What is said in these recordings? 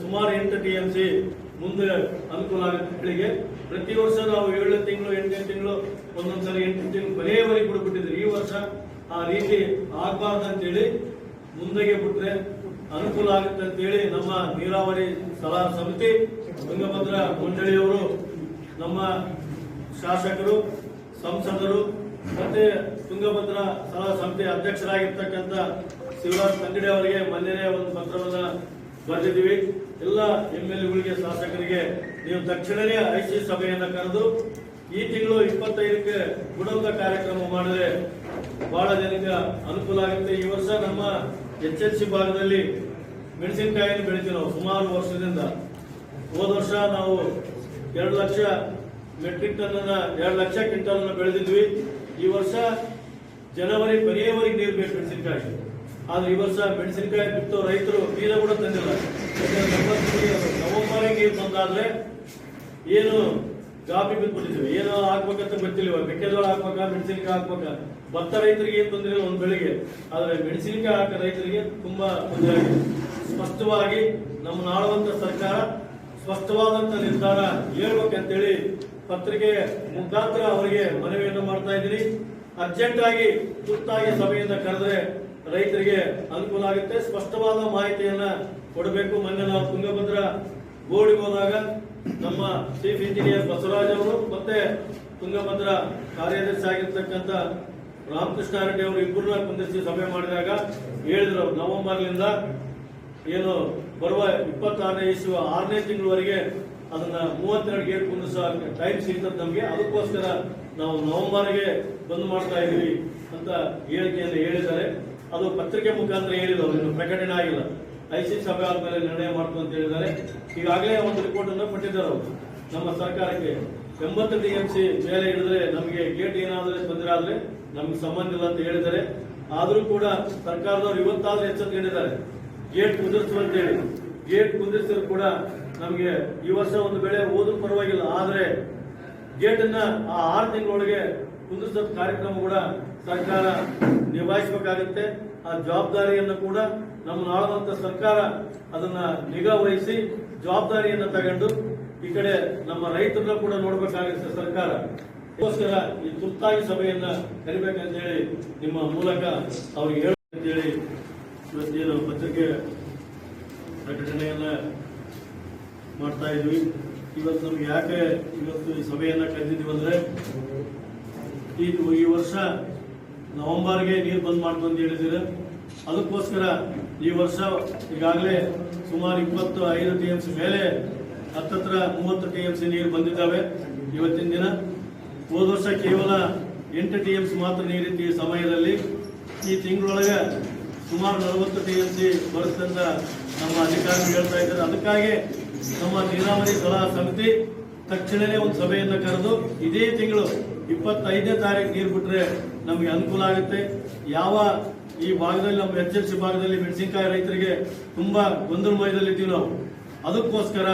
ಸುಮಾರು ಎಂಟು ಟಿಎಂಸಿ ಮುಂದೆ ಅನುಕೂಲ ಆಗುತ್ತೆ ಬೆಳಿಗ್ಗೆ. ಪ್ರತಿ ವರ್ಷ ನಾವು ಏಳು ತಿಂಗಳು, ಎಂಟನೇ ತಿಂಗಳು ಒಂದೊಂದ್ಸಲ ಎಂಟು ತಿಂಗಳು ಕೊನೆಯವರೆಗೆ ಬಿಡ್ಬಿಟ್ಟಿದ್ರು ಈ ವರ್ಷ ಆ ರೀತಿ ಆಗ್ಬಾರ್ದಂತೇಳಿ ಮುಂದೆಗೆ ಬಿಟ್ರೆ ಅನುಕೂಲ ಆಗುತ್ತೆ ಅಂತೇಳಿ ನಮ್ಮ ನೀರಾವರಿ ಸಲಹಾ ಸಮಿತಿ, ತುಂಗಭದ್ರ ಮಂಡಳಿಯವರು ನಮ್ಮ ಶಾಸಕರು, ಸಂಸದರು ಮತ್ತೆ ತುಂಗಭದ್ರಾ ಸಲಹಾ ಸಂಸ್ಥೆ ಅಧ್ಯಕ್ಷರಾಗಿರ್ತಕ್ಕಂಥ ಶಿವರಾಜ್ ತಂಗಡಿ ಅವರಿಗೆ ಮೊನ್ನೆನೇ ಒಂದು ಪತ್ರವನ್ನು ಬರೆದಿದ್ದೀವಿ. ಎಲ್ಲ ಎಂ ಎಲ್ ಎಗಳಿಗೆ ಶಾಸಕರಿಗೆ ನೀವು ತಕ್ಷಣವೇ ಐಸಿ ಸಭೆಯನ್ನು ಕರೆದು ಈ ತಿಂಗಳು ಇಪ್ಪತ್ತೈದಕ್ಕೆ ಗುಣಮುಖ ಕಾರ್ಯಕ್ರಮ ಮಾಡಿದ್ರೆ ಬಹಳ ಜನಕ್ಕೆ ಅನುಕೂಲ ಆಗುತ್ತೆ. ಈ ವರ್ಷ ನಮ್ಮ ಎಚ್ ಎಲ್ ಸಿ ಭಾಗದಲ್ಲಿ ಮೆಣಸಿನಕಾಯಿಯನ್ನು ಬೆಳಿತೀವಿ ನಾವು ಸುಮಾರು ವರ್ಷದಿಂದ. ಹೋದ ವರ್ಷ ನಾವು ಎರಡು ಲಕ್ಷ ಮೆಟ್ರಿಕ್ ಟನ್ ಎರಡು ಲಕ್ಷ ಕ್ವಿಂಟಲ್ ಬೆಳೆದಿದ್ವಿ. ಈ ವರ್ಷ ಜನವರಿ, ಕೊನೆಯವರೆಗೆ ನೀರು ಬೇಕು ಮೆಣಸಿನಕಾಯಿ. ಆದ್ರೆ ಈ ವರ್ಷ ಮೆಣಸಿನಕಾಯಿ ಬಿತ್ತೋ ರೈತರು ಬೀಜ ಕೂಡ ತಂದಿಲ್ಲ. ನವೆಂಬರ್ ನೀರು ಬಂದಾದ್ರೆ ಏನು ಗಾಬಿ ಬಿದ್ಬಿಟ್ಟಿದ್ವಿ. ಏನು ಹಾಕ್ಬೇಕಂತ ಗೊತ್ತಿಲ್ಲ ಮೆಕ್ಕೆಜೋಳ ಹಾಕ್ಬೇಕಾ, ಮೆಣಸಿನಕಾಯಿ ಹಾಕ್ಬೇಕಾ? ಭತ್ತ ರೈತರಿಗೆ ಏನು ತೊಂದರೆ ಒಂದು ಒಂದ್ ಬೆಳೆಗೆ. ಆದ್ರೆ ಮೆಣಸಿನಕಾಯಿ ಹಾಕ ರೈತರಿಗೆ ತುಂಬಾ ತೊಂದರೆ ಆಗಿದೆ. ಸ್ಪಷ್ಟವಾಗಿ ನಮ್ಮ ನಾಳುವಂತ ಸರ್ಕಾರ ಸ್ಪಷ್ಟವಾದಂತ ನಿರ್ಧಾರ ಹೇಳ್ಬೇಕಂತೇಳಿ ಪತ್ರಿಕೆ ಮುಖಾಂತರ ಅವರಿಗೆ ಮನವಿಯನ್ನು ಮಾಡ್ತಾ ಇದ್ದೀನಿ ಅರ್ಜೆಂಟ್ ಆಗಿ ತುರ್ತಾಗಿ ಸಭೆಯಿಂದ ಕರೆದ್ರೆ ರೈತರಿಗೆ ಅನುಕೂಲ ಆಗುತ್ತೆ. ಸ್ಪಷ್ಟವಾದ ಮಾಹಿತಿಯನ್ನ ಕೊಡಬೇಕು. ಮೊನ್ನೆ ನಾವು ತುಂಗಭದ್ರ ಬೋರ್ಡ್ಗೆ ಹೋದಾಗ ನಮ್ಮ ಚೀಫ್ ಇಂಜಿನಿಯರ್ ಬಸವರಾಜ್ ಅವರು ಮತ್ತೆ ತುಂಗಭದ್ರ ಕಾರ್ಯದರ್ಶಿ ಆಗಿರ್ತಕ್ಕಂಥ ರಾಮಕೃಷ್ಣ ರೆಡ್ಡಿ ಅವರು ಇಬ್ಬರನ್ನ ಕುಂದಿಸಿ ಸಭೆ ಮಾಡಿದಾಗ ಹೇಳಿದ್ರು. ನವೆಂಬರ್ಲಿಂದ ಏನು ಬರುವ ಇಪ್ಪತ್ತಾರನೇ ಇಸುವ ಆರನೇ ತಿಂಗಳವರೆಗೆ ಅದನ್ನ ಮೂವತ್ತೆರಡು ಗೇಟ್ ಸಹ ಟೈಮ್ ಸಿಗ್ತದೆ ನಮಗೆ ಅದಕ್ಕೋಸ್ಕರ ನಾವು ನವಂಬರ್ಗೆ ಬಂದ್ ಮಾಡ್ತಾ ಇದೀವಿ ಅಂತ ಹೇಳಿಕೆಯನ್ನು ಹೇಳಿದ್ದಾರೆ. ಅದು ಪತ್ರಿಕೆ ಮುಖಾಂತರ ಹೇಳಿದವರು, ಇನ್ನು ಪ್ರಕಟಣೆ ಆಗಿಲ್ಲ. ಐಸಿ ಸಭೆ ಆದ್ಮೇಲೆ ನಿರ್ಣಯ ಮಾಡ್ತು ಅಂತ ಹೇಳಿದ್ದಾರೆ. ಈಗಾಗಲೇ ಒಂದು ರಿಪೋರ್ಟ್ ಅನ್ನು ಕೊಟ್ಟಿದ್ದಾರೆ ಅವರು. ನಮ್ಮ ಸರ್ಕಾರಕ್ಕೆ ಎಂಬತ್ತು ಡಿ ಎಂ ಸಿ ಮೇಲೆ ಹಿಡಿದ್ರೆ ನಮಗೆ ಗೇಟ್ ಏನಾದ್ರೆ ತೊಂದರೆ ಆದ್ರೆ ನಮ್ಗೆ ಸಂಬಂಧ ಇಲ್ಲ ಅಂತ ಹೇಳಿದ್ದಾರೆ. ಆದರೂ ಕೂಡ ಸರ್ಕಾರದವರು ಇವತ್ತಾದ್ರೂ ಎಚ್ಚರಿಕೊಂಡಿದ್ದಾರೆ ಗೇಟ್ ಕುದಿರ್ಸುವಂತೇಳಿ ಗೇಟ್ ಕುದುರಿಸಿದ್ರು ಕೂಡ ನಮಗೆ ಈ ವರ್ಷ ಒಂದು ಬೆಳೆ ಓದು ಪರವಾಗಿಲ್ಲ. ಆದರೆ ಗೇಟ್ ಅನ್ನ ಆ ಆರು ತಿಂಗಳೊಳಗೆ ಕುಂದಿಸೋ ಕಾರ್ಯಕ್ರಮ ಕೂಡ ಸರ್ಕಾರ ನಿಭಾಯಿಸಬೇಕಾಗುತ್ತೆ. ಆ ಜವಾಬ್ದಾರಿಯನ್ನು ಕೂಡ ನಮ್ಮ ನಾಳುವಂತ ಸರ್ಕಾರ ಅದನ್ನ ನಿಗಾ ವಹಿಸಿ ಜವಾಬ್ದಾರಿಯನ್ನು ತಗೊಂಡು ಈ ಕಡೆ ನಮ್ಮ ರೈತರನ್ನ ಕೂಡ ನೋಡಬೇಕಾಗುತ್ತೆ ಸರ್ಕಾರ. ಅದಕ್ಕೋಸ್ಕರ ಈ ತುರ್ತಾಗಿ ಸಭೆಯನ್ನ ಕರಿಬೇಕಂತ ಹೇಳಿ ನಿಮ್ಮ ಮೂಲಕ ಅವ್ರಿಗೆ ಹೇಳಿ ಇವತ್ತೇನು ಪತ್ರಿಕೆ ಪ್ರಕಟಣೆಯನ್ನ ಮಾಡ್ತಾ ಇದ್ವಿ. ಇವತ್ತು ನಮ್ಗೆ ಯಾಕೆ ಇವತ್ತು ಈ ಸಭೆಯನ್ನ ಕರೆದಿದ್ದೀವಿ ಅಂದ್ರೆ, ಈ ವರ್ಷ ನವೆಂಬರ್ಗೆ ನೀರು ಬಂದ್ ಮಾಡ್ತು ಅಂತ ಹೇಳಿದ್ದೀರ? ಅದಕ್ಕೋಸ್ಕರ ಈ ವರ್ಷ ಈಗಾಗಲೇ ಸುಮಾರು ಇಪ್ಪತ್ತು, ಐದು ಟಿ ಎಂ ಸಿ ಮೇಲೆ ಹತ್ತತ್ರ ಮೂವತ್ತು ಟಿ ಎಂ ಸಿ ನೀರು ಬಂದಿದ್ದಾವೆ ಇವತ್ತಿನ ದಿನ. ಹೋದ ವರ್ಷ ಕೇವಲ ಎಂಟು ಟಿ ಎಂ ಸಿ ಮಾತ್ರ ನೀರಿತ್ತು ಈ ಸಮಯದಲ್ಲಿ. ಈ ತಿಂಗಳೊಳಗೆ ಸುಮಾರು ನಲವತ್ತು ಟಿ ಎಂ ಸಿ ಅಂತ ನಮ್ಮ ಅಧಿಕಾರಿಗಳು ಹೇಳ್ತಾ ಇದ್ದಾರೆ. ಅದಕ್ಕಾಗಿ ನಮ್ಮ ನೀರಾವರಿ ಸಲಹಾ ಸಮಿತಿ ತಕ್ಷಣವೇ ಒಂದು ಸಭೆಯನ್ನು ಕರೆದು ಇದೇ ತಿಂಗಳು ಇಪ್ಪತ್ತೈದನೇ ತಾರೀಕು ನೀರು ಬಿಟ್ಟರೆ ನಮಗೆ ಅನುಕೂಲ ಆಗುತ್ತೆ. ಯಾವ ಈ ಭಾಗದಲ್ಲಿ ನಮ್ಮ ಎಚ್ ಎಲ್ ಭಾಗದಲ್ಲಿ ಮೆಣಸಿನಕಾಯಿ ರೈತರಿಗೆ ತುಂಬಾ ಗೊಂದಲಮಯದಲ್ಲಿ ಇದ್ದೀವಿ ನಾವು. ಅದಕ್ಕೋಸ್ಕರ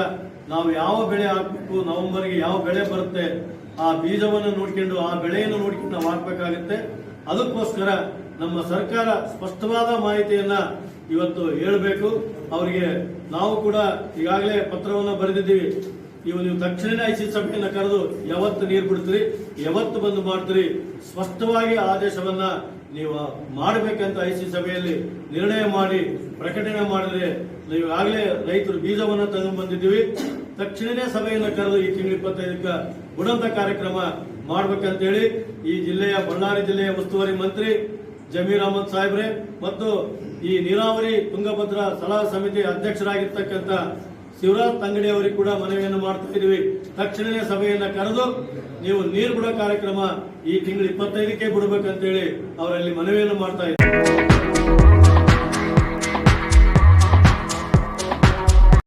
ನಾವು ಯಾವ ಬೆಳೆ ಹಾಕಬೇಕು, ನವೆಂಬರ್ಗೆ ಯಾವ ಬೆಳೆ ಬರುತ್ತೆ, ಆ ಬೀಜವನ್ನು ನೋಡ್ಕೊಂಡು ಆ ಬೆಳೆಯನ್ನು ನೋಡ್ಕೊಂಡು ನಾವು ಹಾಕಬೇಕಾಗುತ್ತೆ. ಅದಕ್ಕೋಸ್ಕರ ನಮ್ಮ ಸರ್ಕಾರ ಸ್ಪಷ್ಟವಾದ ಮಾಹಿತಿಯನ್ನ ಇವತ್ತು ಹೇಳಬೇಕು. ಅವರಿಗೆ ನಾವು ಕೂಡ ಈಗಾಗಲೇ ಪತ್ರವನ್ನು ಬರೆದಿದ್ದೀವಿ. ಇವು ನೀವು ತಕ್ಷಣನೇ ಐಸಿ ಸಭೆಯನ್ನು ಕರೆದು ಯಾವತ್ತು ನೀರು ಬಿಡ್ತೀರಿ, ಯಾವತ್ತು ಬಂದು ಮಾಡ್ತೀರಿ, ಸ್ಪಷ್ಟವಾಗಿ ಆದೇಶವನ್ನ ನೀವು ಮಾಡಬೇಕಂತ ಐಸಿ ಸಭೆಯಲ್ಲಿ ನಿರ್ಣಯ ಮಾಡಿ, ಪ್ರಕಟಣೆ ಮಾಡಿದ್ರೆ ನೀವು ಆಗಲೇ ರೈತರು ಬೀಜವನ್ನು ತಗೊಂಡು ಬಂದಿದ್ದೀವಿ. ತಕ್ಷಣನೇ ಸಭೆಯನ್ನು ಕರೆದು ಈ ತಿಂಗಳ ಇಪ್ಪತ್ತೈದಕ್ಕ ಗುಣಂತ ಕಾರ್ಯಕ್ರಮ ಮಾಡ್ಬೇಕಂತೇಳಿ ಈ ಜಿಲ್ಲೆಯ ಬಳ್ಳಾರಿ ಜಿಲ್ಲೆಯ ಉಸ್ತುವಾರಿ ಮಂತ್ರಿ ಜಮೀರ್ ಅಹಮದ್ ಸಾಹೇಬ್ರೆ ಮತ್ತು ಈ ನೀರಾವರಿ ತುಂಗಭದ್ರ ಸಲಹಾ ಸಮಿತಿ ಅಧ್ಯಕ್ಷರಾಗಿರ್ತಕ್ಕಂಥ ಶಿವರಾಜ್ ತಂಗಡಿ ಅವರಿಗೆ ಕೂಡ ಮನವಿಯನ್ನು ಮಾಡ್ತಾ ಇದೀವಿ ತಕ್ಷಣವೇ ಸಭೆಯನ್ನ ಕರೆದು ನೀವು ನೀರು ಬಿಡೋ ಕಾರ್ಯಕ್ರಮ ಈ ತಿಂಗಳು ಇಪ್ಪತ್ತೈದಕ್ಕೆ ಬಿಡಬೇಕಂತೇಳಿ ಅವರಲ್ಲಿ ಮನವಿಯನ್ನು ಮಾಡ್ತಾ ಇದ್ದೀವಿ.